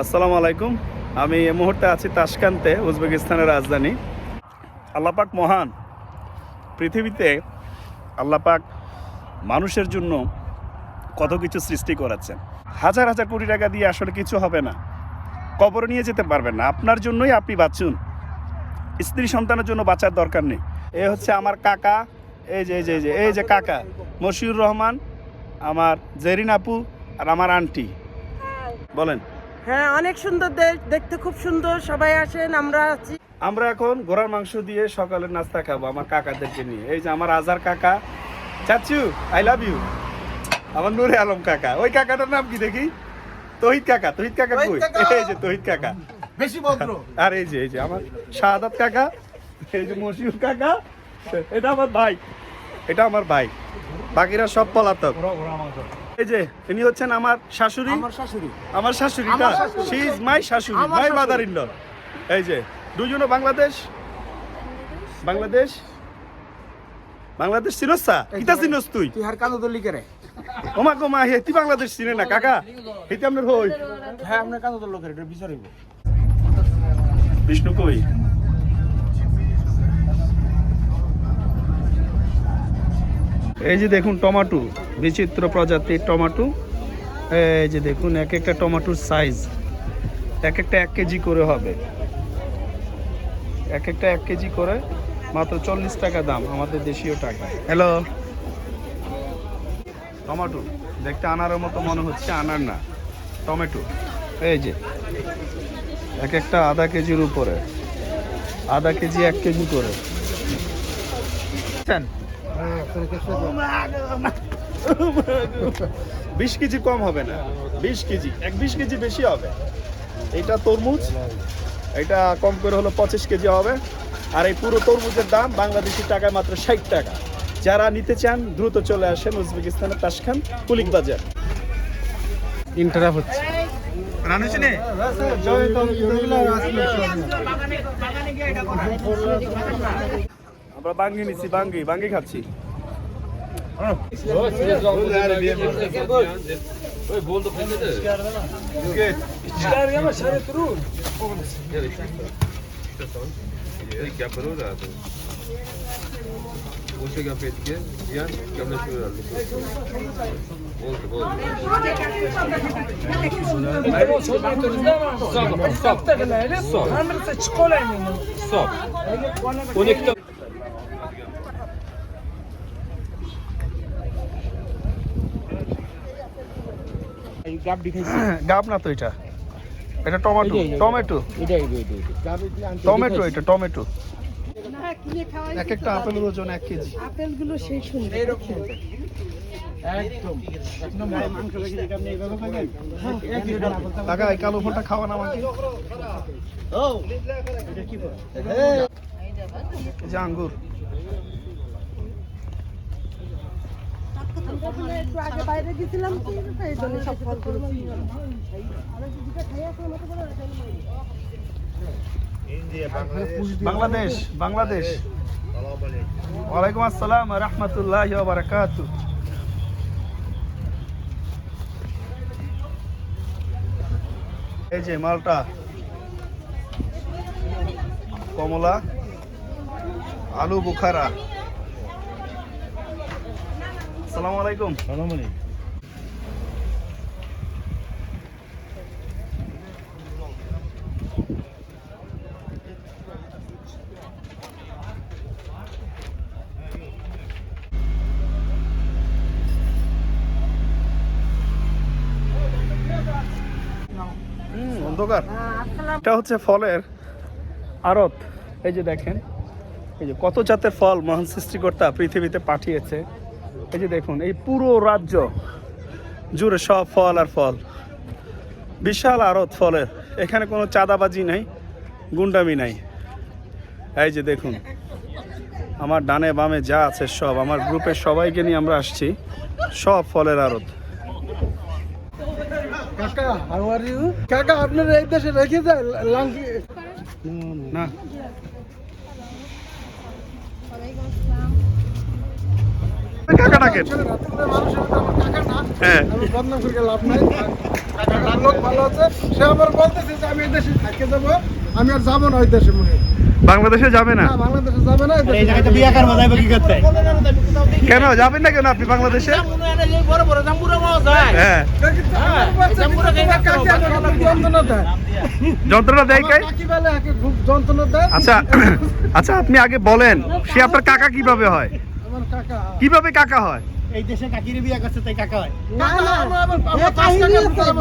আসসালামু আলাইকুম। আমি এই মুহূর্তে আছি তাশকান্তে, উজবেকিস্তানের রাজধানী। আল্লাপাক মহান পৃথিবীতে আল্লাপাক মানুষের জন্য কত কিছু সৃষ্টি করেছেন। হাজার হাজার কোটি টাকা দিয়ে আসলে কিছু হবে না। কবর নিয়ে যেতে পারবেন না। আপনার জন্যই আপনি বাঁচুন। স্ত্রী সন্তানের জন্য বাঁচার দরকার নেই। এ হচ্ছে আমার কাকা, এই যে এই যে এই যে কাকা, মশিউর রহমান, আমার জেরিন আপু আর আমার আন্টি। বলেন। হ্যাঁ অনেক সুন্দর দেশ দেখতে খুব সুন্দর সবাই আসেন আমরা আছি। আমরা এখন ঘোড়ার মাংস দিয়ে সকালের নাস্তা খাব আমার কাকাদেরকে নিয়ে। এই যে আমার আজার কাকা। চাচু আই লাভ ইউ আমার নুরে আলম কাকা। ওই কাকাটার নাম কি দেখি? তহিদ কাকা তহিদ কাকা কই? এই যে তহিদ কাকা। বেশি ভদ্র। আর এই যে এই যে আমার শাহাদাত কাকা এই যে মশিউর কাকা এটা আমার ভাই। এটা আমার ভাই। বাকিরা সব পলাতক। এই যে ইনি হচ্ছেন আমার শাশুড়ি। আমার শাশুড়ি। আমার শাশুড়ি। শি ইজ মাই শাশুড়ি মাই মাদার ইন এই যে দুজনে বাংলাদেশ? বাংলাদেশ? বাংলাদেশ চিনস কিতা চিনস তুই? তুই হার কানো দলি করে? ওমা গোমা হেতি বাংলাদেশ চিনে না কাকা? হেতি আপনার হই। হ্যাঁ কানো দল এটা বিচারিব বিষ্ণু কই? এই যে দেখুন টমাটো, বিচিত্র প্রজাতির টমাটো। এই যে দেখুন, এক একটা টমাটোর সাইজ এক একটা এক কেজি করে হবে। এক একটা এক কেজি করে, মাত্র চল্লিশ টাকা দাম, আমাদের দেশীয় টাকা। হ্যালো টমাটো দেখতে আনারের মতো মনে হচ্ছে, আনার না, টমেটো। এই যে, এক একটা আধা কেজির উপরে, আধা কেজি এক কেজি করে। বিশ কেজি কম হবে না। বিশ কেজি এক বিশ কেজি বেশি হবে। এটা তরমুজ এটা কম করে হলো পঁচিশ কেজি হবে। আর এই পুরো তরমুজের দাম বাংলাদেশি টাকায় মাত্র ষাট টাকা। যারা নিতে চান দ্রুত চলে আসেন উজবেকিস্তানের তাসখান কুলিক বাজার। ইন্টারাপ হচ্ছে। আমরা বাঙ্গি নিচ্ছি বাঙ্গি বাঙ্গি খাচ্ছি Oldu bende de. Geç. İçler yama şöyle durun. Gerek. Gerek yapar o da. O şey yapıyor ki yan yanlaşıyor Oldu oldu. Ben o çok motorunda ama. Stop. Stop. Stop. Stop. Stop. Stop. Stop. Stop. Stop. Stop. Stop. Stop. Stop. Stop. Stop. Stop. Stop. Stop. আপেলগুলো সেই সুন্দর এইরকম। একদম। এক নম্বর মাংস রেখে দিকে আপনি এইভাবে খাবেন? এক লিটার আপেল খাবেন। কাকা এই কালো ফলটা খাওয়ান আমাকে। এটা কি বলে? এই যে আঙ্গুর। বাংলাদেশ বাংলাদেশ। ওয়ালাইকুম আসসালাম রহমতুল্লাহ এই যে মালটা। কমলা আলু বুখারা। আসসালামু আলাইকুম। হুম, অন্ধকার। এটা হচ্ছে ফলের আড়ত। এই যে দেখেন এই যে কত জাতের ফল মহান সৃষ্টিকর্তা পৃথিবীতে পাঠিয়েছে। এই যে দেখুন এই পুরো রাজ্য জুড়ে সব ফল আর ফল। বিশাল আড়ত ফলের। এখানে কোনো চাঁদাবাজি নাই গুন্ডামি নাই। এই যে দেখুন আমার ডানে বামে যা আছে সব আমার গ্রুপের সবাইকে নিয়ে আমরা আসছি সব ফলের আড়ত। কাকা হাউ আর ইউ কাকা আপনার এই দেশে রেখে যায় লাঙ্কি না। হ্যাঁ। বাংলাদেশে যাবে না? যাবে না কেন? যাবেন না কেন আপনি বাংলাদেশে? হ্যাঁ। যন্ত্রণা দেয় আচ্ছা আচ্ছা আপনি আগে বলেন, সে আপনার কাকা কীভাবে হয়? কীভাবে কাকা হয়? এই দেশে কাকিরে বিয়া করছে তাই কাকা হয়। না না আমার-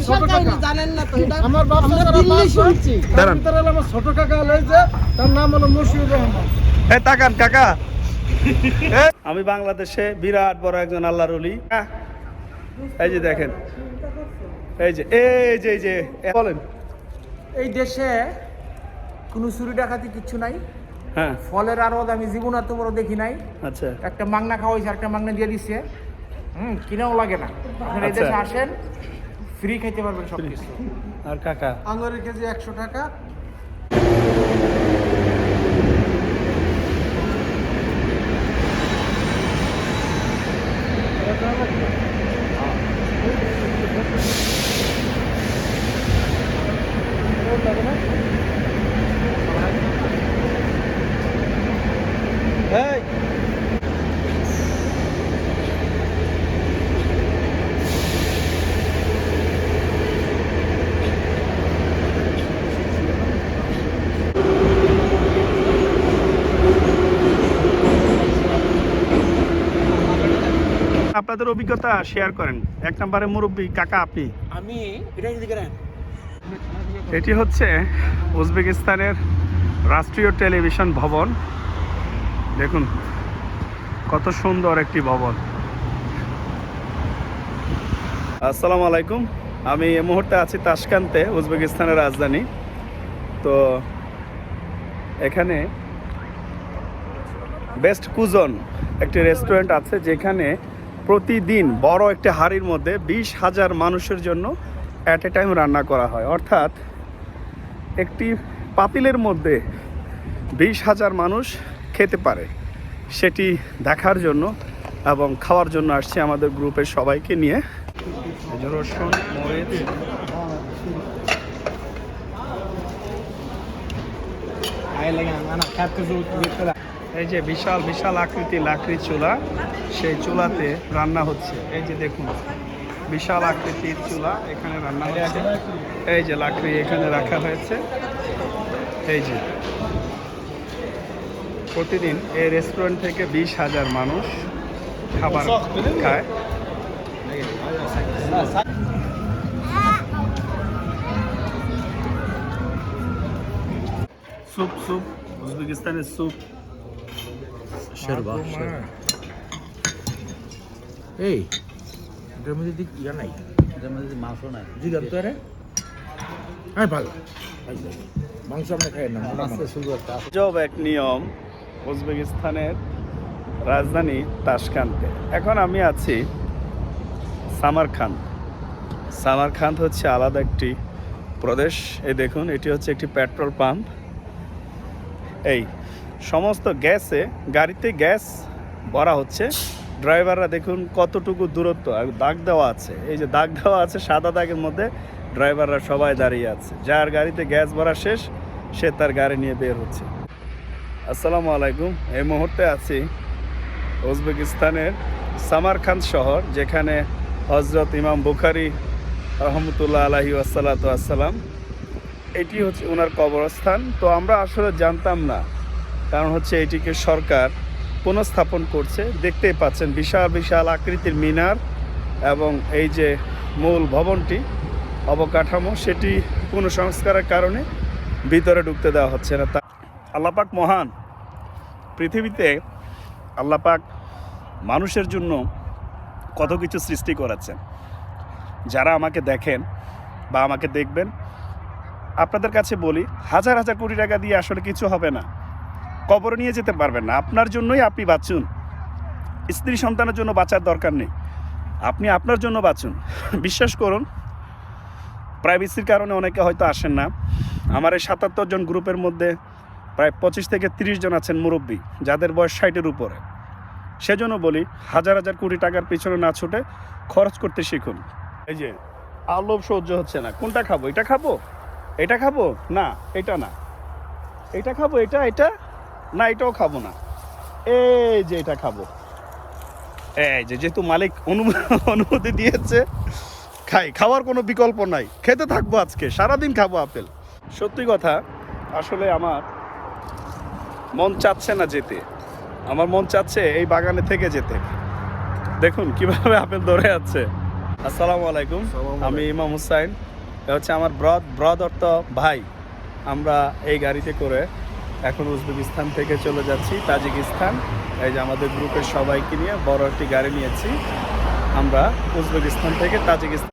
ছোট কাকা। শুনছি। তার নাম হলো মশিউর রহমান। এ তাকান কাকা। এ, আমি বাংলাদেশে বিরাট বড় একজন আল্লাহর অলি এই যে দেখেন। এই যে এই যে এই যে বলেন। এই দেশে কোনো চুরি ডাকাতি কিচ্ছু নাই? হ্যাঁ। ফলের আড়ত আমি জীবন আর তোমারও দেখি নাই। আচ্ছা। একটা মাংনা খাওয়াইছে একটা মাংনা দিয়ে দিচ্ছে হুম কিনাও লাগে না। আপনারা এই আচ্ছা। দেশে আসেন ফ্রি খাইতে পারবেন সব কিছু আর কাকা? আঙুরের কেজি একশো টাকা। আপনাদের অভিজ্ঞতা শেয়ার করেন। এক নম্বরে মুরব্বী কাকা আপনি? আমি এটি হচ্ছে উজবেকিস্তানের রাষ্ট্রীয় টেলিভিশন ভবন। দেখুন, কত সুন্দর একটি ভবন। আসসালামু আলাইকুম। আমি এই মুহূর্তে আছি তাসকান্তে উজবেকিস্তানের রাজধানী। তো এখানে বেস্ট কুজন একটি রেস্টুরেন্ট আছে যেখানে প্রতিদিন বড় একটি হাড়ির মধ্যে বিশ হাজার মানুষের জন্য অ্যাট এ টাইম রান্না করা হয়। অর্থাৎ একটি পাতিলের মধ্যে বিশ হাজার মানুষ খেতে পারে। সেটি দেখার জন্য এবং খাওয়ার জন্য আসছে আমাদের গ্রুপের সবাইকে নিয়ে। এই যে রসুন মরিচ। এই যে বিশাল বিশাল আকৃতি লাকড়ি চুলা সেই চুলাতে রান্না হচ্ছে। এই যে দেখুন বিশাল আকৃতির চুলা এখানে রান্না হচ্ছে। এই যে লাকড়ি এখানে রাখা হয়েছে। এই যে প্রতিদিন এই রেস্টুরেন্ট থেকে বিশ হাজার মানুষ খাবার খায়। স্যুপ স্যুপ উজবেকিস্তানের স্যুপ এই এটার মধ্যে দিক ইয়া নাই। এটার মধ্যে মাংস নাই। জিগান তো রে হ্যাঁ ভালো। মাংস আমরা খাই না জব এক নিয়ম উজবেকিস্তানের রাজধানী তাসকান্তে এখন আমি আছি সামারখান সামারখান হচ্ছে আলাদা একটি প্রদেশ। এই দেখুন, এটি হচ্ছে একটি পেট্রোল পাম্প। এই সমস্ত গ্যাসে, গাড়িতে গ্যাস ভরা হচ্ছে। ড্রাইভাররা দেখুন কতটুকু দূরত্ব দাগ দেওয়া আছে। এই যে দাগ দেওয়া আছে, সাদা দাগের মধ্যে ড্রাইভাররা সবাই দাঁড়িয়ে আছে। যার গাড়িতে গ্যাস ভরা শেষ, সে তার গাড়ি নিয়ে বের হচ্ছে। আসসালামু আলাইকুম। এই মুহূর্তে আছি উজবেকিস্তানের সামারখান শহর, যেখানে হজরত ইমাম বুখারি রহমতুল্লাহ আলহি আসসালাতু আসসালাম এটি হচ্ছে ওনার কবরস্থান। তো আমরা আসলে জানতাম না, কারণ হচ্ছে এটিকে সরকার পুনঃস্থাপন করছে। দেখতেই পাচ্ছেন বিশাল বিশাল আকৃতির মিনার এবং এই যে মূল ভবনটি, অবকাঠামো, সেটি পুনঃসংস্কারের কারণে ভিতরে ঢুকতে দেওয়া হচ্ছে না। আল্লাপাক মহান। পৃথিবীতে আল্লাপাক মানুষের জন্য কত কিছু সৃষ্টি করেছেন। যারা আমাকে দেখেন বা আমাকে দেখবেন, আপনাদের কাছে বলি, হাজার হাজার কোটি টাকা দিয়ে আসলে কিছু হবে না। কবর নিয়ে যেতে পারবেন না। আপনার জন্যই আপনি বাঁচুন। স্ত্রী সন্তানের জন্য বাঁচার দরকার নেই। আপনি আপনার জন্য বাঁচুন। বিশ্বাস করুন প্রাইভেসির কারণে অনেকে হয়তো আসেন না। আমার এই সাতাত্তর জন গ্রুপের মধ্যে প্রায় পঁচিশ থেকে তিরিশ জন আছেন মুরব্বী, যাদের বয়স ষাটের উপরে। সেজন্য বলি, হাজার হাজার কোটি টাকার পিছনে না ছুটে খরচ করতে শিখুন। এই যে, আলোভ সহ্য হচ্ছে না। কোনটা খাব? এটা খাব? এটা খাব? না, এটা না। এটা খাব? এটা এটা? না, এটাও খাব না। এই যে, এটা খাব। এই যে, যেহেতু মালিক অনু- অনুমতি দিয়েছে, খাই। খাওয়ার কোনো বিকল্প নাই। খেতে থাকব আজকে। সারাদিন খাব আপেল। সত্যি কথা, আসলে আমার মন চাচ্ছে না যেতে। আমার মন চাচ্ছে এই বাগানে থেকে যেতে। দেখুন কীভাবে আপেল ধরে আছে। আসসালামু আলাইকুম। আমি ইমাম হুসাইন। এ হচ্ছে আমার ব্রদ ব্রদ অর্থ ভাই। আমরা এই গাড়িতে করে এখন উজবেকিস্তান থেকে চলে যাচ্ছি তাজিকিস্তান। এই যে আমাদের গ্রুপের সবাইকে নিয়ে বড় একটি গাড়ি নিয়েছি। আমরা উজবেকিস্তান থেকে তাজিকিস্তান